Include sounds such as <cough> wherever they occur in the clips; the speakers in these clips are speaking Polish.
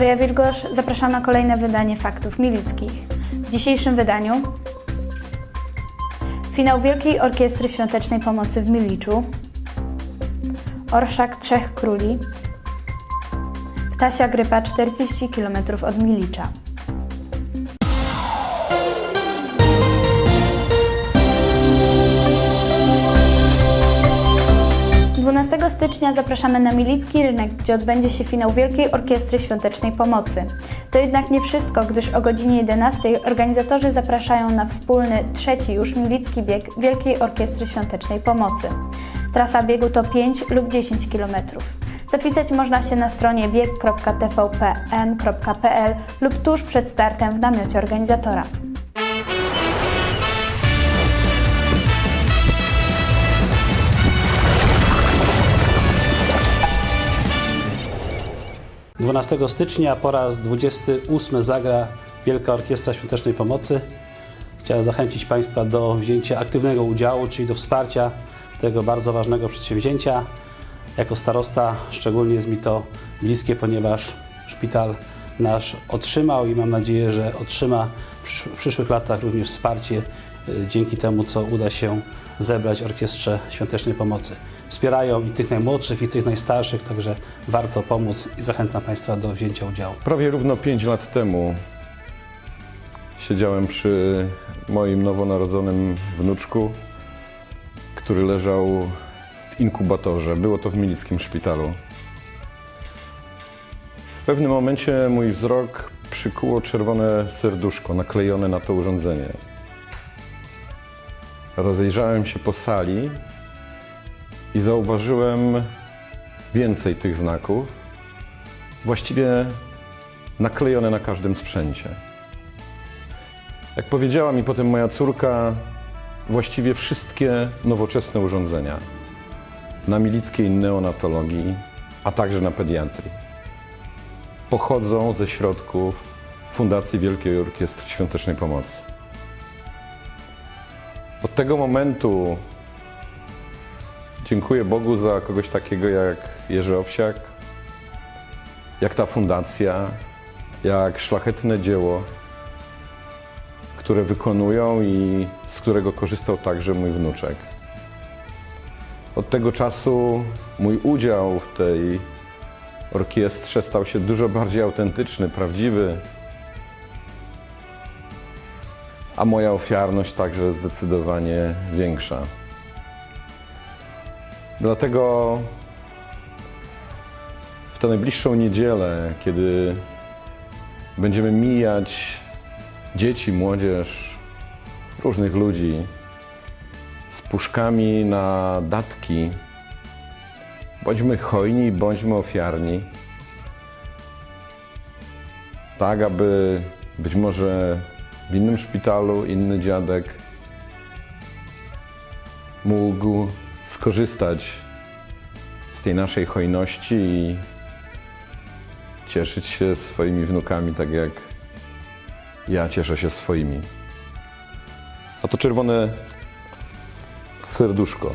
Maria Wilgosz, zapraszam na kolejne wydanie Faktów Milickich. W dzisiejszym wydaniu finał Wielkiej Orkiestry Świątecznej Pomocy w Miliczu, Orszak Trzech Króli, Ptasia Grypa 40 km od Milicza. Stycznia zapraszamy na Milicki Rynek, gdzie odbędzie się finał Wielkiej Orkiestry Świątecznej Pomocy. To jednak nie wszystko, gdyż o godzinie 11 organizatorzy zapraszają na wspólny, trzeci już Milicki bieg Wielkiej Orkiestry Świątecznej Pomocy. Trasa biegu to 5 lub 10 km. Zapisać można się na stronie bieg.tvpm.pl lub tuż przed startem w namiocie organizatora. 12 stycznia po raz 28 zagra Wielka Orkiestra Świątecznej Pomocy. Chciałem zachęcić Państwa do wzięcia aktywnego udziału, czyli do wsparcia tego bardzo ważnego przedsięwzięcia. Jako starosta szczególnie jest mi to bliskie, ponieważ szpital nasz otrzymał i mam nadzieję, że otrzyma w przysz- w przyszłych latach również wsparcie y, dzięki temu, co uda się zebrać Orkiestrze Świątecznej Pomocy. Wspierają i tych najmłodszych, i tych najstarszych, także warto pomóc i zachęcam Państwa do wzięcia udziału. Prawie równo 5 lat temu siedziałem przy moim nowonarodzonym wnuczku, który leżał w inkubatorze. Było to w Milickim Szpitalu. W pewnym momencie mój wzrok przykuło czerwone serduszko naklejone na to urządzenie. Rozejrzałem się po sali i zauważyłem więcej tych znaków właściwie naklejone na każdym sprzęcie. Jak powiedziała mi potem moja córka, właściwie wszystkie nowoczesne urządzenia na milickiej neonatologii, a także na pediatrii pochodzą ze środków Fundacji Wielkiej Orkiestry Świątecznej Pomocy. Od tego momentu dziękuję Bogu za kogoś takiego jak Jerzy Owsiak, jak ta fundacja, jak szlachetne dzieło, które wykonują i z którego korzystał także mój wnuczek. Od tego czasu mój udział w tej orkiestrze stał się dużo bardziej autentyczny, prawdziwy, a moja ofiarność także zdecydowanie większa. Dlatego w tę najbliższą niedzielę, kiedy będziemy mijać dzieci, młodzież, różnych ludzi z puszkami na datki, bądźmy hojni, bądźmy ofiarni, tak aby być może w innym szpitalu inny dziadek mógł skorzystać z tej naszej hojności i cieszyć się swoimi wnukami, tak jak ja cieszę się swoimi. A to czerwone serduszko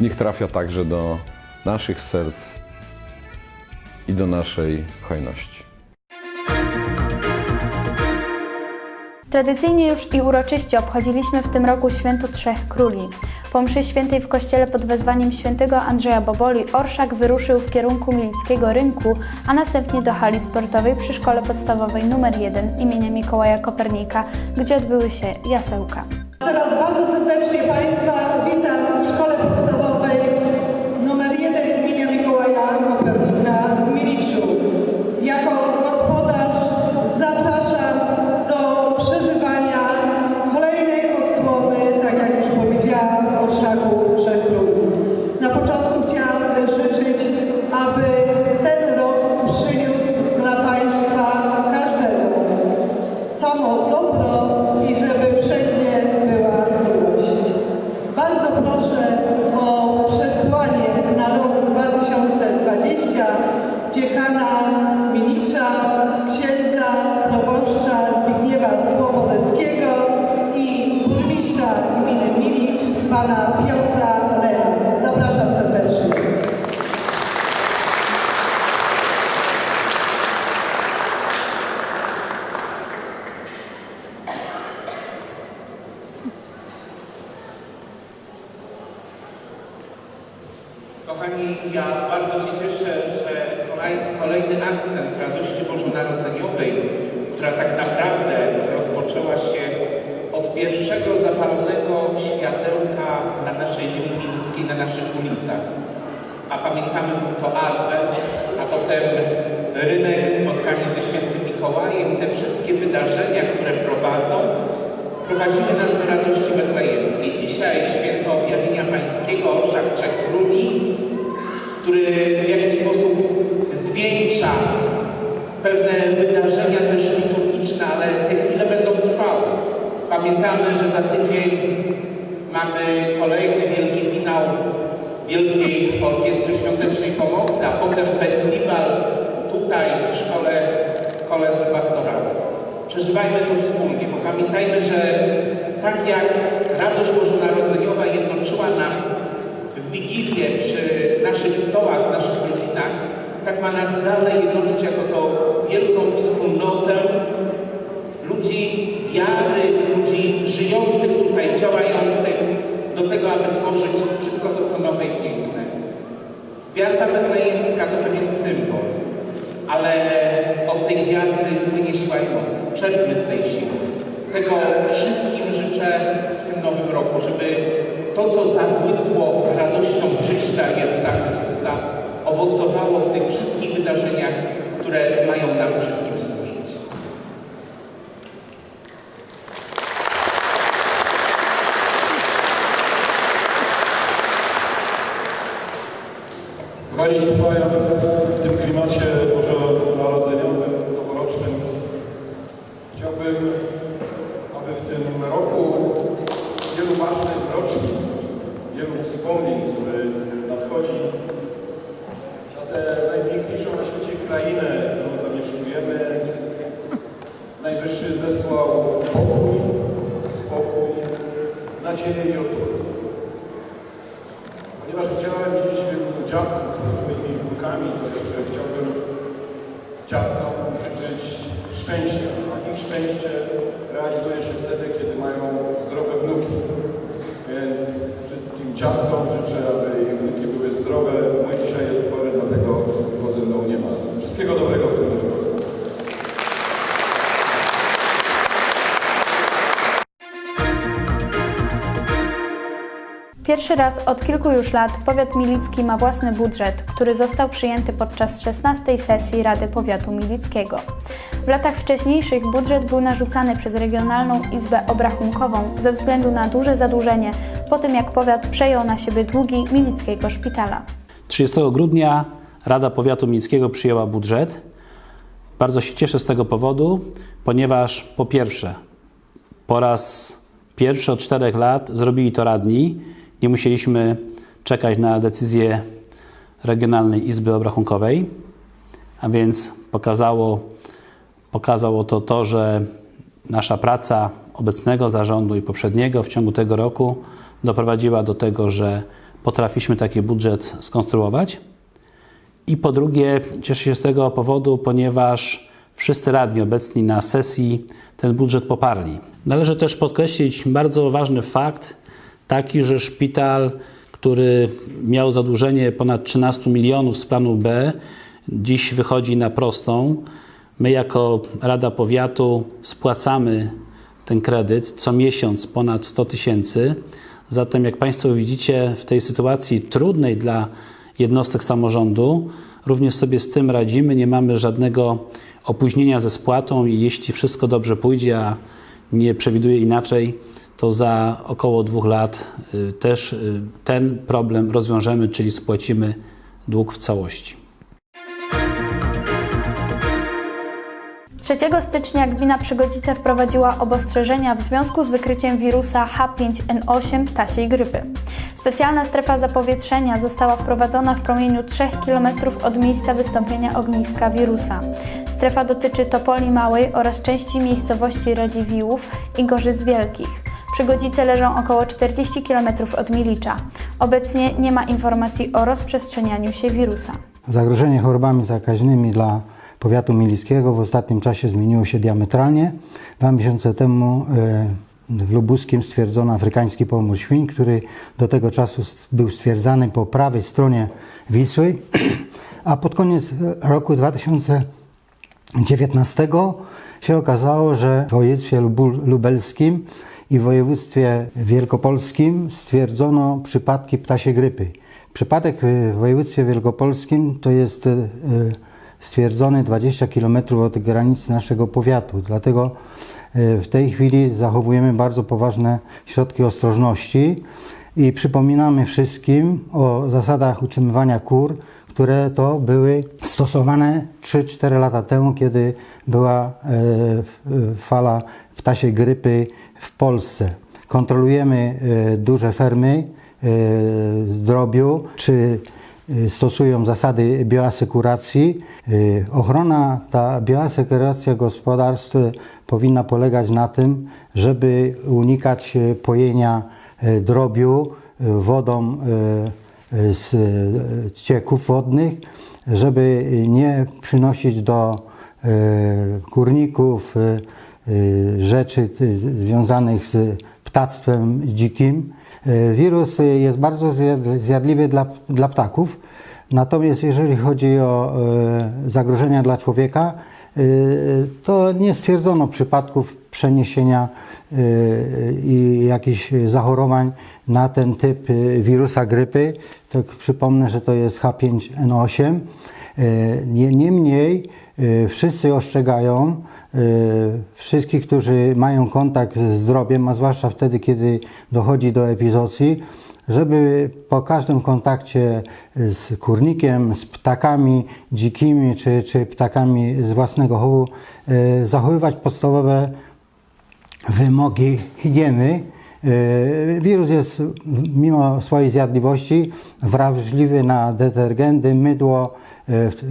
niech trafia także do naszych serc i do naszej hojności. Tradycyjnie już i uroczyście obchodziliśmy w tym roku święto Trzech Króli. Po mszy świętej w kościele pod wezwaniem świętego Andrzeja Boboli Orszak wyruszył w kierunku Milickiego Rynku, a następnie do hali sportowej przy szkole podstawowej nr 1 imienia Mikołaja Kopernika, gdzie odbyły się jasełka. Teraz bardzo serdecznie Państwa witam w Szkole Podstawowej pana Piotra Mikołajem te wszystkie wydarzenia, które prowadzą, prowadziły nas do radości betlejemskiej. Dzisiaj święto objawienia pańskiego, Orszak Trzech Króli, który w jakiś sposób zwieńcza pewne wydarzenia też liturgiczne, ale te chwile będą trwały. Pamiętamy, że za tydzień mamy kolejny wielki finał Wielkiej Orkiestry Świątecznej Pomocy, a potem festiwal tutaj w szkole kolęd i. Przeżywajmy to wspólnie, bo pamiętajmy, że tak jak radość bożonarodzeniowa jednoczyła nas w Wigilię przy naszych stołach, w naszych rodzinach, tak ma nas dalej jednoczyć jako to wielką wspólnotę ludzi wiary, ludzi żyjących tutaj, działających do tego, aby tworzyć wszystko to, co nowe i piękne. Gwiazda betlejemska to pewien symbol, ale od tej gwiazdy płynie siła i moc. Czerpmy z tej siły. Tego wszystkim życzę w tym nowym roku, żeby to, co zabłysło radością przyjścia Jezusa Chrystusa, owocowało w tych wszystkich wydarzeniach, które mają nam wszystkim służyć. Kochani, trwając w tym klimacie bożonarodzeniowym, noworocznym, chciałbym, aby w tym roku wielu ważnych rocznic, wielu wspomnień, które nadchodzi na tę najpiękniejszą na świecie krainę, którą zamieszkujemy, Najwyższy zesłał pokój, spokój, nadzieję i otuchę. Ponieważ widziałem dziś wielu dziadków ze swoimi wnukami, to jeszcze chciałbym dziadkom życzyć szczęścia. A ich szczęście realizuje się wtedy, kiedy mają zdrowe wnuki. Więc wszystkim dziadkom życzę, aby ich wnuki były zdrowe. Pierwszy raz od kilku już lat powiat milicki ma własny budżet, który został przyjęty podczas 16 sesji Rady Powiatu Milickiego. W latach wcześniejszych budżet był narzucany przez Regionalną Izbę Obrachunkową ze względu na duże zadłużenie po tym jak powiat przejął na siebie długi Milickiego Szpitala. 30 grudnia Rada Powiatu Milickiego przyjęła budżet. Bardzo się cieszę z tego powodu, ponieważ po pierwsze, po raz pierwszy od czterech lat zrobili to radni. Nie musieliśmy czekać na decyzję Regionalnej Izby Obrachunkowej, a więc pokazało, pokazało to to, że nasza praca obecnego zarządu i poprzedniego w ciągu tego roku doprowadziła do tego, że potrafiliśmy taki budżet skonstruować. I po drugie, cieszę się z tego powodu, ponieważ wszyscy radni obecni na sesji ten budżet poparli. Należy też podkreślić bardzo ważny fakt, taki, że szpital, który miał zadłużenie ponad 13 milionów z planu B, dziś wychodzi na prostą. My, jako Rada Powiatu, spłacamy ten kredyt co miesiąc ponad 100 tysięcy. Zatem, jak Państwo widzicie, w tej sytuacji trudnej dla jednostek samorządu, również sobie z tym radzimy. Nie mamy żadnego opóźnienia ze spłatą i jeśli wszystko dobrze pójdzie, a nie przewiduję inaczej, to za około dwóch lat y, też y, ten problem rozwiążemy, czyli spłacimy dług w całości. 3 stycznia gmina Przygodzice wprowadziła obostrzeżenia w związku z wykryciem wirusa H5N8 ptasiej grypy. Specjalna strefa zapowietrzenia została wprowadzona w promieniu 3 km od miejsca wystąpienia ogniska wirusa. Strefa dotyczy Topoli Małej oraz części miejscowości Radziwiłłów i Gorzyc Wielkich. Przygodzice leżą około 40 km od Milicza. Obecnie nie ma informacji o rozprzestrzenianiu się wirusa. Zagrożenie chorobami zakaźnymi dla powiatu milickiego w ostatnim czasie zmieniło się diametralnie. Dwa miesiące temu e, w Lubuskim stwierdzono afrykański pomór świń, który do tego czasu był stwierdzany po prawej stronie Wisły, a pod koniec roku 2019 się okazało, że w województwie lubelskim i w województwie wielkopolskim stwierdzono przypadki ptasiej grypy. Przypadek w województwie wielkopolskim to jest e, stwierdzony 20 km od granicy naszego powiatu. Dlatego e, w tej chwili zachowujemy bardzo poważne środki ostrożności i przypominamy wszystkim o zasadach utrzymywania kur, które to były stosowane 3-4 lata temu, kiedy była e, fala ptasiej grypy w Polsce. Kontrolujemy e, duże fermy e, zdrobiu, czy e, stosują zasady bioasekuracji. Ochrona, ta bioasekuracja gospodarstw powinna polegać na tym, żeby unikać pojenia drobiu wodą z cieków wodnych, żeby nie przynosić do kurników rzeczy ty- związanych z ptactwem dzikim. E, Wirus jest bardzo zjad- zjadliwy dla, dla ptaków, natomiast jeżeli chodzi o zagrożenia dla człowieka, to nie stwierdzono przypadków przeniesienia i jakichś zachorowań na ten typ wirusa grypy. Tak przypomnę, że to jest H5N8. E, nie- Niemniej e, wszyscy ostrzegają e, wszystkich, którzy mają kontakt ze zdrowiem, a zwłaszcza wtedy, kiedy dochodzi do epizoocji, żeby po każdym kontakcie z kurnikiem, z ptakami dzikimi czy, czy ptakami z własnego chowu zachowywać podstawowe wymogi higieny. Wirus jest mimo swojej zjadliwości wrażliwy na detergenty, mydło,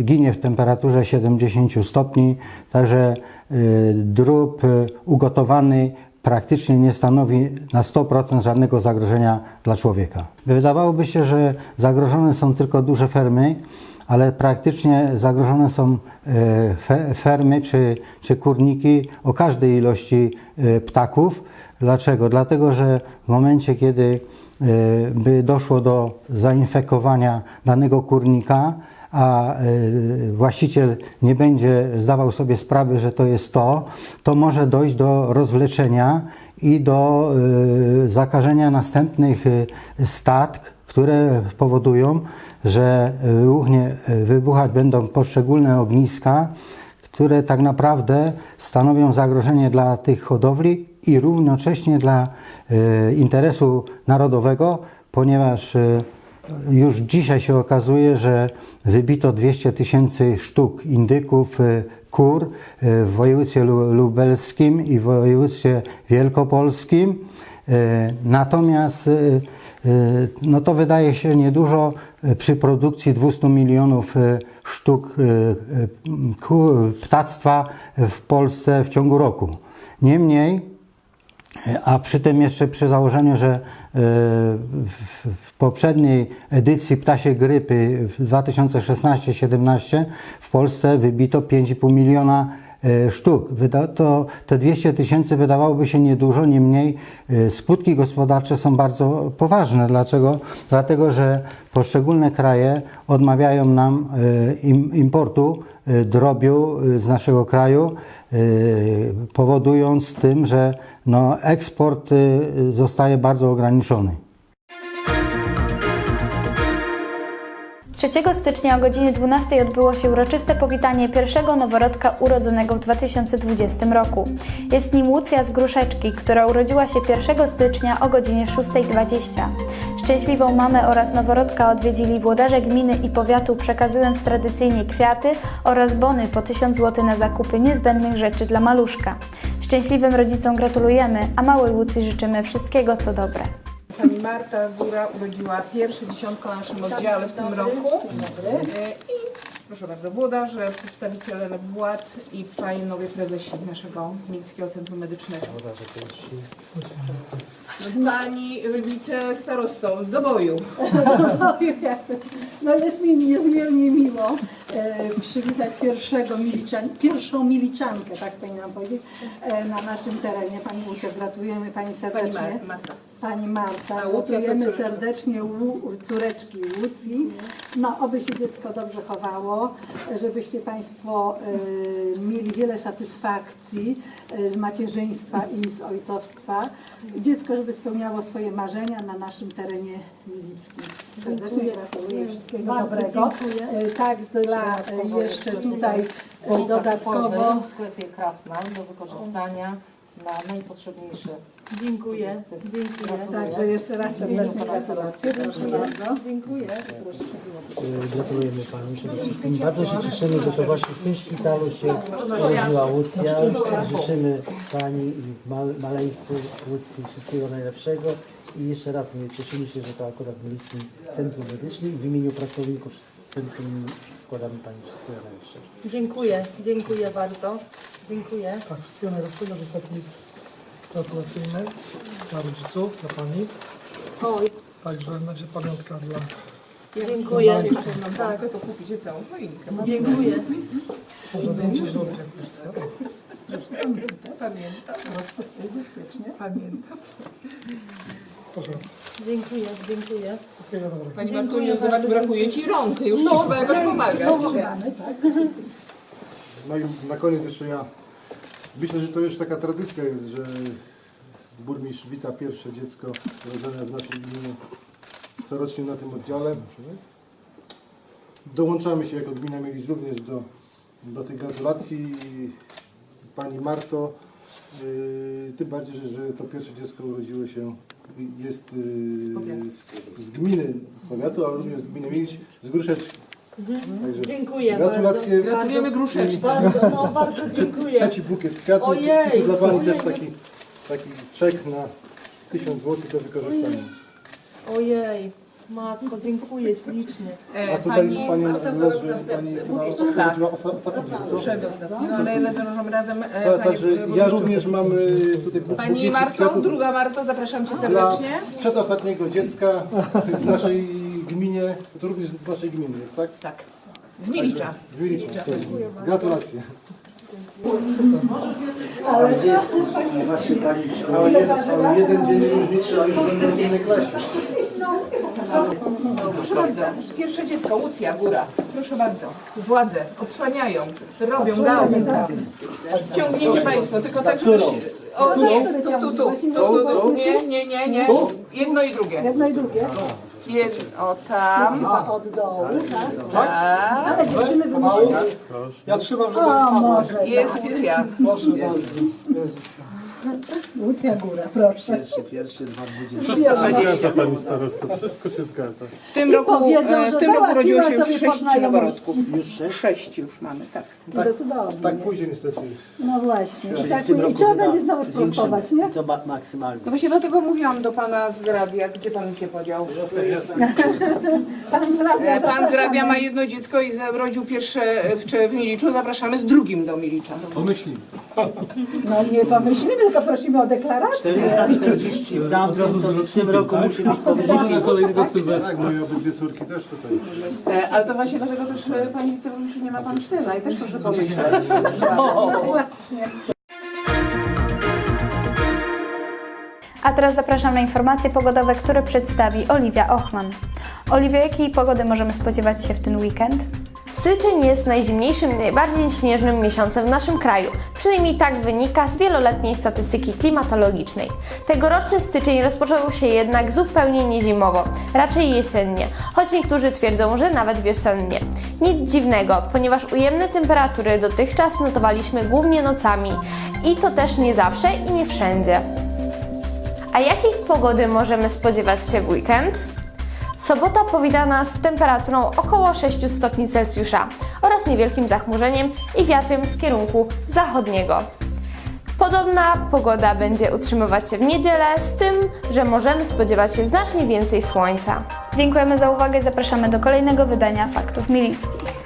ginie w temperaturze 70 stopni, także e, drób e, ugotowany praktycznie nie stanowi na 100% żadnego zagrożenia dla człowieka. Wydawałoby się, że zagrożone są tylko duże fermy, ale praktycznie zagrożone są fe- fermy czy, czy kurniki o każdej ilości ptaków. Dlaczego? Dlatego, że w momencie, kiedy by doszło do zainfekowania danego kurnika, a e, właściciel nie będzie zdawał sobie sprawy, że to jest to, to może dojść do rozwleczenia i do e, zakażenia następnych e, stad, które powodują, że wybuchnie, wybuchać będą poszczególne ogniska, które tak naprawdę stanowią zagrożenie dla tych hodowli i równocześnie dla interesu narodowego, ponieważ już dzisiaj się okazuje, że wybito 200 tysięcy sztuk indyków, e, kur e, w województwie lu- lubelskim i w województwie wielkopolskim. E, Natomiast no to wydaje się niedużo przy produkcji 200 milionów sztuk ptactwa w Polsce w ciągu roku. Niemniej a przy tym jeszcze przy założeniu, że e, w poprzedniej edycji ptasiej grypy w 2016-17 w Polsce wybito 5,5 miliona sztuk. Wyda, to te 200 tysięcy wydawałoby się niedużo, niemniej e, skutki gospodarcze są bardzo poważne. Dlaczego? Dlatego, że poszczególne kraje odmawiają nam e, im, importu e, drobiu e, z naszego kraju, e, powodując tym, że no, eksport e, zostaje bardzo ograniczony. 3 stycznia o godzinie 12 odbyło się uroczyste powitanie pierwszego noworodka urodzonego w 2020 roku. Jest nim Łucja z Gruszeczki, która urodziła się 1 stycznia o godzinie 6.20. Szczęśliwą mamę oraz noworodka odwiedzili włodarze gminy i powiatu, przekazując tradycyjnie kwiaty oraz bony po 1000 zł na zakupy niezbędnych rzeczy dla maluszka. Szczęśliwym rodzicom gratulujemy, a małej Łucji życzymy wszystkiego co dobre. Pani Marta Góra urodziła pierwsze dziesiątko na naszym oddziale w tym roku. E, I proszę bardzo, włodarze, przedstawiciele władz i panowie prezesi naszego Miejskiego Centrum Medycznego. Pani wicestarostą do boju. No jest mi niezmiernie miło e, przywitać pierwszego miliczan, pierwszą miliczankę, tak powinnam powiedzieć, e, na naszym terenie. Pani Łucja, gratulujemy Pani Pani serdecznie. Mar- Marta. Pani Marta, A Łucja to gratulujemy serdecznie Łu- córeczki Łucji. No, oby się dziecko dobrze chowało, żebyście Państwo e, mieli wiele satysfakcji e, z macierzyństwa i z ojcowstwa. Dziecko, żeby spełniało swoje marzenia na naszym terenie milickim. Serdecznie gratuluję wszystkiego dobrego. E, Tak, dla e, jeszcze tutaj e, dodatkowo w sklepie Krasnal do wykorzystania na najpotrzebniejsze. Dziękuję, dziękuję. Także jeszcze raz serdecznie gratulacje. Proszę bardzo. Dziękuję. Proszę. Gratulujemy Pani przede wszystkim. Bardzo się cieszymy, że to właśnie w tym szpitalu się urodziła Łucja. Życzymy Pani i mal, maleństwu Łucji wszystkiego najlepszego. I jeszcze raz my cieszymy się, że to akurat w Milickim Centrum Medycznym. W imieniu pracowników Centrum składamy Pani wszystkiego najlepszego. Dziękuję, dziękuję bardzo. Dziękuję. Tak, wszystkiego najlepszego. Taki list gratulacyjny dla rodziców, dla Pani. Oj, Także będzie pamiątka dla Dziękuję. Tak, to kupicie całą choinkę. Dziękuję. Można zdjęcie zrobić jak jest. Pamiętam. Pamiętam. Proszę Dziękuję, dziękuję. Wszystkiego dobrego. Pani Martuniu, zobacz, brakuje Ci rąk. Już Ci trzeba jakoś pomagać. <laughs> No i na koniec jeszcze ja. Myślę, że to już taka tradycja jest, że burmistrz wita pierwsze dziecko urodzone w naszej gminie corocznie na tym oddziale. Dołączamy się jako gmina Mielicz również do, do tych gratulacji. Pani Marto, yy, tym bardziej, że, że to pierwsze dziecko urodziło się, jest yy, z, z gminy powiatu, ale również z gminy Mielicz, z Gruszeczki. Także Dziękuję Gratulacje. Gratulujemy gruszeczce. Bardzo, no bardzo dziękuję. Trzeci bukiet kwiatów Ojej. dla Pani też taki, taki czek na 1000 zł do wykorzystania. Ojej, matko, dziękuję ślicznie. E, A tutaj z Pani leży Pani, urodziła osta- ostatnie dziecko. przedostatni, no ale leżą razem. E, Tak, Panie Także ja burmistrzu. również mam y, tutaj Pani bukiecik Marto, kwiatów druga Marto, zapraszam Cię dla serdecznie. przedostatniego dziecka w naszej gminie, to również z naszej gminy jest, tak? Tak. Z Milicza. Z Wilicza. Gratulacje. Ale jeden, ale jeden dzień różnicy, a już będą w innej klasie. Proszę bardzo. Pierwsze dziecko, Łucja, góra. Proszę bardzo. Władze odsłaniają, robią, dają. Ciągnięcie Państwo, tylko tak, żeby... się- O nie, tu, tu, tu, tu, tu, nie, nie, nie, nie. Jedno i drugie. jedno i drugie. O tam, Od dołu, tak? tak. Ale dziewczyny wymyśliły. Ja trzymam, żeby O, może. Jest Łucja. Proszę bardzo. Łucja Góra, proszę. Wszystko się zgadza Pani Starosto. Wszystko się zgadza. W tym roku, Powiedzą, e, że w tym roku urodziło się załatwiła już sobie sześć poznajomości. noworodków. Już sześć już mamy, tak. Tak Cudownie. pójdzie niestety. No właśnie. I, tak, I trzeba będzie znowu sprostować, nie? To maksymalnie. No właśnie dlatego mówiłam do Pana z radia, gdzie Pan się podział? <laughs> Pan z radia E, Pan z zapraszamy. radia ma jedno dziecko i urodził pierwsze w, czy w Miliczu. Zapraszamy z drugim do Milicza. Pomyślimy. No nie pomyślimy, tylko prosimy o deklarację. 440 w tamtym, to w tym roku musi być powyżej kolejnego Sylwestra. Tak, moje obydwie córki też tutaj. E, Ale to właśnie dlatego też e, Pani wiceburmistrzu nie ma Pan syna i też proszę pomyśleć. A teraz zapraszam na informacje pogodowe, które przedstawi Oliwia Ochman. Oliwia, jakiej pogody możemy spodziewać się w ten weekend? Styczeń jest najzimniejszym najbardziej śnieżnym miesiącem w naszym kraju. Przynajmniej tak wynika z wieloletniej statystyki klimatologicznej. Tegoroczny styczeń rozpoczął się jednak zupełnie niezimowo, raczej jesiennie, choć niektórzy twierdzą, że nawet wiosennie. Nic dziwnego, ponieważ ujemne temperatury dotychczas notowaliśmy głównie nocami i to też nie zawsze i nie wszędzie. A jakiej pogody możemy spodziewać się w weekend? Sobota powita nas z temperaturą około 6 stopni Celsjusza oraz niewielkim zachmurzeniem i wiatrem z kierunku zachodniego. Podobna pogoda będzie utrzymywać się w niedzielę, z tym, że możemy spodziewać się znacznie więcej słońca. Dziękujemy za uwagę i zapraszamy do kolejnego wydania Faktów Milickich.